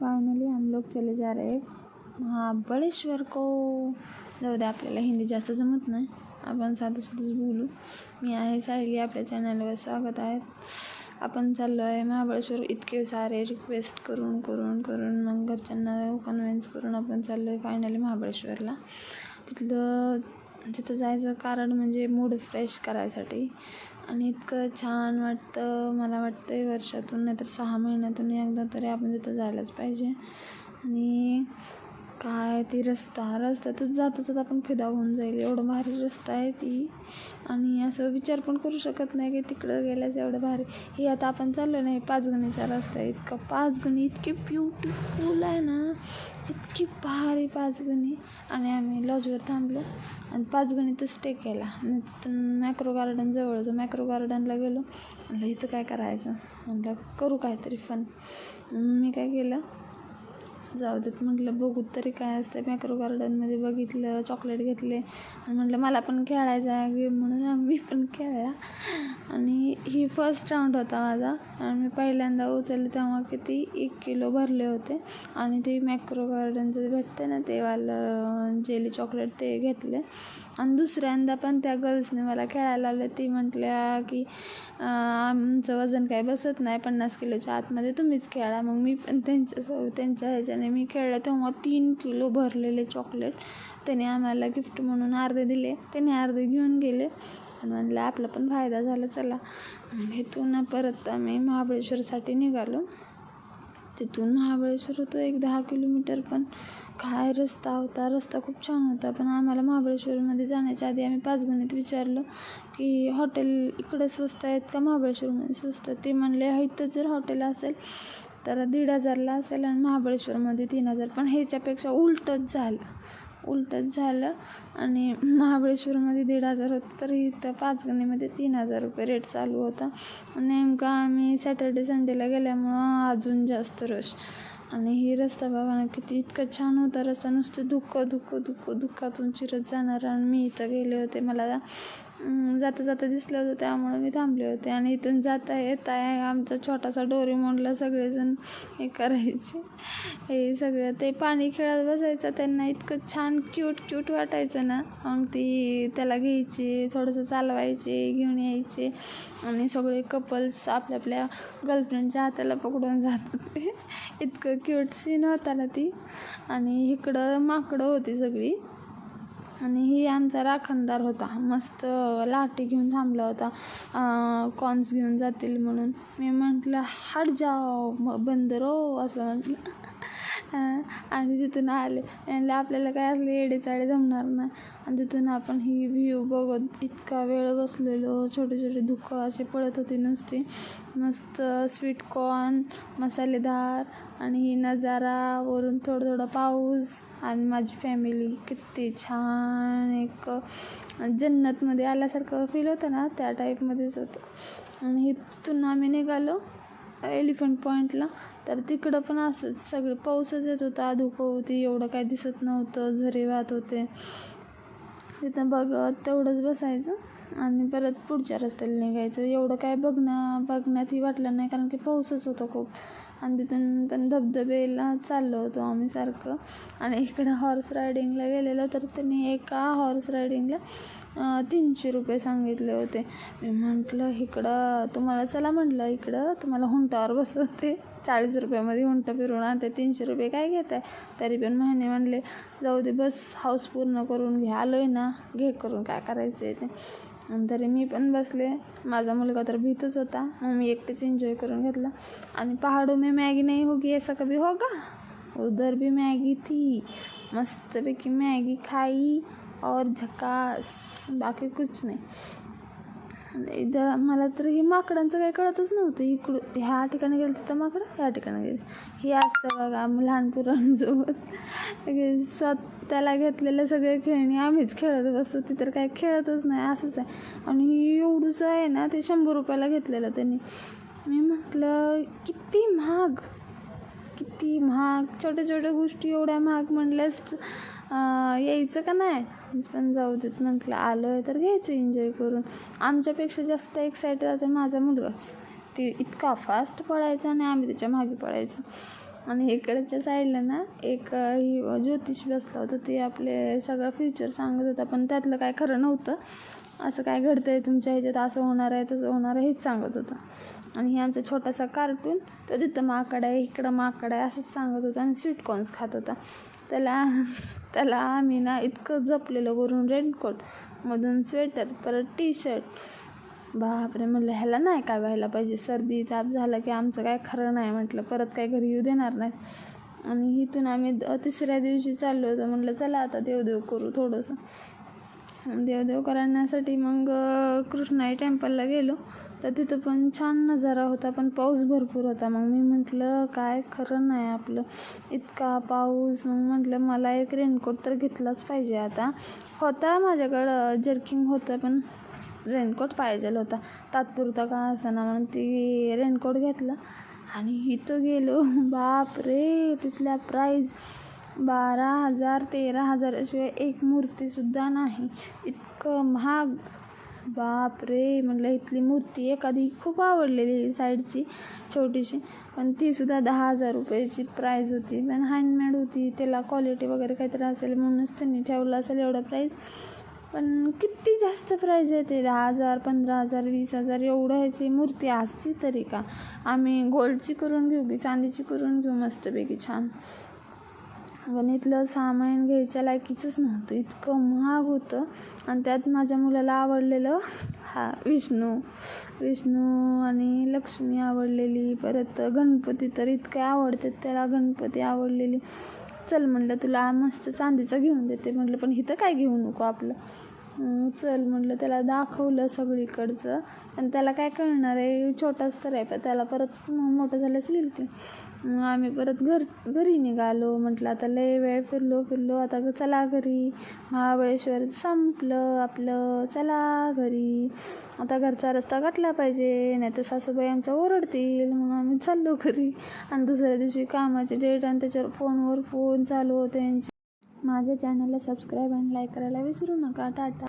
Finally हम लोग चले जा रहे महाबळेश्वर को। जाऊ दे आपल्याला हिंदी जास्त जमत नाही. आपण साधं सुद्धाच बोलू. मी आहे सायली आपल्या चॅनलवर स्वागत आहे. आपण चाललो आहे महाबळेश्वर इतके सारे रिक्वेस्ट करून करून करून मग घरच्यांना कन्व्हिन्स करून आपण चाललो आहे फायनली महाबळेश्वरला. तिथलं तिथं जायचं कारण म्हणजे मूड फ्रेश करायसाठी. आणि इतकं छान वाटतं मला वाटतं आहे वर्षातून नाहीतर सहा महिन्यातून एकदा तरी आपण तिथं जायलाच पाहिजे. आणि काय ती रस्ता रस्त्यातच जाता आपण फिदा होऊन जाईल. एवढं भारी रस्ता आहे ती. आणि असं विचार पण करू शकत नाही की तिकडं गेल्याच एवढं भारी. हे आता आपण चाललो नाही पाचगणीचा रस्ता आहे. इतका पाचगणी इतकी ब्युटिफुल आहे ना. इतकी भारी पाचगणी. आणि आम्ही लॉजवर थांबलो. आणि पाचगणीतच स्टे केला. आणि तिथून मॅक्रो गार्डन जवळचं मॅक्रो गार्डनला गेलो. म्हणलं इथं काय करायचं? म्हणलं करू काहीतरी फन मी काय केलं? जाऊ देत म्हटलं बघू तरी काय असतं मॅक्रो गार्डनमध्ये बघितलं चॉकलेट घेतले. आणि म्हटलं मला पण खेळायचं आहे गेम म्हणून आम्ही पण खेळला. आणि ही फर्स्ट राऊंड होता माझा. आणि मी पहिल्यांदा उचलले तेव्हा किती एक किलो भरले होते. आणि ते मॅक्रो गार्डनचं भेटते ना ते वालं जेली चॉकलेट ते घेतले. आणि दुसऱ्यांदा पण त्या गर्ल्सने मला खेळायला लावलं. ती म्हटल्या की आमचं वजन काय बसत नाही पन्नास किलोच्या आतमध्ये तुम्हीच खेळा. मग मी पण त्यांच्या त्यांच्या ह्याच्याने मी खेळलं. तेव्हा तीन किलो भरलेले चॉकलेट त्याने आम्हाला गिफ्ट म्हणून अर्धे दिले. त्याने अर्धे घेऊन गेले. आणि म्हणलं आपला पण फायदा झाला चला. इथून परत आम्ही महाबळेश्वरसाठी निघालो. तिथून महाबळेश्वर होतं एक दहा किलोमीटर पण. काय रस्ता होता? रस्ता खूप छान होता पण आम्हाला महाबळेश्वरमध्ये जाण्याच्या आधी आम्ही पाचगणीत विचारलं की हॉटेल इकडे स्वस्त आहेत का महाबळेश्वरमध्ये स्वस्त ते म्हणले इथं जर हॉटेल असेल तर दीड हजारला असेल आणि महाबळेश्वरमध्ये तीन हजार. पण ह्याच्यापेक्षा उलटच झालं उलटच झालं. आणि महाबळेश्वरमध्ये दीड हजार होतं तर इथं पाचगणीमध्ये तीन हजार रुपये रेट चालू होता. नेमका आम्ही सॅटर्डे संडेला गेल्यामुळं अजून जास्त रश आणि ही रस्ता बघा ना किती इतका छान होता रस्ता. नुसतं दुःख धुकं धुकं दुःखातून चिरत जाणार. आणि मी इथं गेले होते. मला जाता जाता दिसलं होतं त्यामुळं मी थांबले होते. आणि इथून जाता येताय आमचा छोटासा डोरेमोनला सगळेजण हे करायचे. हे सगळं ते पाणी खेळत बसायचं त्यांना इतकं छान क्यूट क्यूट वाटायचं ना. मग ती त्याला घ्यायची थोडंसं चालवायचे घेऊन यायचे. आणि सगळे कपल्स आपल्या आपल्या गर्लफ्रेंडच्या हाताला पकडून जात होते. इतकं क्यूट सीन होता ना ती. आणि इकडं माकडं होती सगळी. आणि ही आमचा राखणदार होता. मस्त लाठी घेऊन थांबला होता. कॉन्स घेऊन जातील म्हणून. मी म्हटलं हट जाओ बंदर हो असं म्हटलं. आणि तिथून आले. म्हणलं आपल्याला काय असलं येडेचाळे जमणार नाही आणि तिथून आपण ही व्ह्यू बघत इतका वेळ बसलेलो. छोटे छोटे दुःख असे पडत होते नुसते. मस्त स्वीट कॉर्न मसालेदार आणि ही नजारा वरून थोडं थोडं पाऊस आणि माझी फॅमिली किती छान एक जन्नतमध्ये आल्यासारखं फील होतं ना त्या टाईपमध्येच होतं. आणि तिथून आम्ही निघालो. एलिफंट पॉईंटला तर तिकडं पण असंच सगळं पाऊसच येत होता धुकं होती एवढं काय दिसत नव्हतं झरे वाहत होते. तिथं बघत तेवढंच बसायचं आणि परत पुढच्या रस्त्याला निघायचं. एवढं काय बघणं बघण्यातही वाटलं नाही कारण की पाऊसच होता खूप. आणि तिथून पण धबधबेला चाललो होतो आम्ही सारखं. आणि इकडं हॉर्स रायडिंगला गेलेलो तर त्यांनी एका हॉर्स रायडिंगला तीनशे रुपये सांगितले होते. मी म्हटलं इकडं तुम्हाला चला म्हटलं इकडं तुम्हाला हुंटावर बसवते. चाळीस रुपयामध्ये हुंट फिरून आणते तीनशे रुपये काय घेत आहे तरी पण महिने म्हणले जाऊ दे बस हाऊस पूर्ण करून घे आलो आहे ना घे करून काय करायचं आहे ते तरी मी पण बसले. माझा मुलगा तर भीतच होता. मग मी एकटेच एन्जॉय करून घेतला. आणि पहाडो मी मॅगी नाही होगी ऐसा कभी होगा उधर भी मॅगी थी मस्तपैकी मॅगी खाई. और झकास बाकी कुछ नाही. इथं मला तर ही माकडांचं काही कळतच नव्हतं. इकडं ह्या ठिकाणी गेलं तिथं माकडं ह्या ठिकाणी गेलं. हे असतं बघा लहान पोरांसोबत. स्वतःला घेतलेले सगळे खेळणी आम्हीच खेळत बसतो. ती तर काही खेळतच नाही असंच आहे. आणि एवढंसं आहे ना ते शंभर रुपयाला घेतलेलं त्यांनी. मी म्हटलं किती महाग किती महाग. छोट्या छोट्या गोष्टी एवढ्या महाग म्हणल्यास यायचं का नाही? पण जाऊ देत म्हटलं आलो आहे तर घ्यायचं एन्जॉय करून. आमच्यापेक्षा जास्त एक्सायटेड आता माझा मुलगाच. ती इतका फास्ट पळायचा आणि आम्ही त्याच्यामागे पळायचो. आणि इकडच्या साईडला ना एक ही ज्योतिष बसला होता. ते आपले सगळं फ्युचर सांगत होता पण त्यातलं काय खरं नव्हतं. असं काय घडतं आहे तुमच्या ह्याच्यात असं होणार आहे तसं होणार आहे हेच सांगत होतं. आणि हे आमचा छोटासा कार्टून तो तिथं माकड आहे इकडं माकड आहे असंच सांगत होता आणि स्वीटकॉर्न्स खात होता. त्याला त्याला आम्ही ना इतकं जपलेलं वरून रेनकोट मधून स्वेटर परत टी शर्ट बापरे म्हणलं ह्याला नाही काय व्हायला पाहिजे? सर्दी ताप झाला की आमचं काय खरं नाही म्हटलं. परत काय घरी येऊ देणार नाही आणि इथून आम्ही द- तिसऱ्या दिवशी चाललो होतो. म्हटलं चला आता देवदेव करू थोडंसं. देवदेव करण्यासाठी मग कृष्णाई टेम्पलला गेलो. तर तिथं पण छान नजारा होता पण पाऊस भरपूर होता. मग मी म्हटलं काय खरं नाही आपलं. इतका पाऊस. मग म्हटलं मला एक रेनकोट तर घेतलाच पाहिजे आता. होता माझ्याकडं जर्किंग होतं पण रेनकोट पाहिजे होता. तात्पुरता का असाना म्हणून ती रेनकोट घेतला आणि इथं गेलो. बाप रे तिथल्या प्राईज बारा हजार तेरा हजाराशिवाय एक मूर्तीसुद्धा नाही. इतकं महाग. बाप रे म्हटलं इथली मूर्ती एखादी खूप आवडलेली साईडची छोटीशी. पण तीसुद्धा दहा हजार रुपयाची प्राईज होती. पण हँडमेड होती. त्याला क्वालिटी वगैरे काहीतरी असेल म्हणूनच त्यांनी ठेवलं असेल एवढं प्राईज पण किती जास्त प्राईज आहे ते? दहा हजार पंधरा हजार वीस हजार एवढं ह्याची मूर्ती असती तरी का? आम्ही गोल्डची करून घेऊ की चांदीची करून घेऊ? मस्तपैकी छान. पण इथलं सामान घ्यायच्या लायकीचंच नव्हतं. इतकं महाग होतं. आणि त्यात माझ्या मुलाला आवडलेलं हा विष्णू. विष्णू आणि लक्ष्मी आवडलेली. परत गणपती तर इतके आवडतात त्याला गणपती आवडलेली. चल म्हणलं तुला मस्त चांदीचं घेऊन देते म्हटलं पण इथं काय घेऊ नको आपलं? चल म्हटलं त्याला दाखवलं सगळीकडचं. पण त्याला काय कळणार आहे? छोटाच तर आहे पण त्याला परत मोठं झाल्यास लिहिते ते मग आम्ही परत घर घरी निघालो. म्हटलं आता लय वेळ फिरलो फिरलो. आता चला घरी. महाबळेश्वर संपलं आपलं. चला घरी. आता घरचा रस्ता गाठला पाहिजे. नाही तर सासूबाई आमच्या ओरडतील. म्हणून आम्ही चाललो घरी. आणि दुसऱ्या दिवशी कामाची डेट आणि त्याच्यावर फोनवर फोन चालू होते. यांचे माझ्या चॅनलला सबस्क्राईब आणि लाईक करायला विसरू नका. टाटा.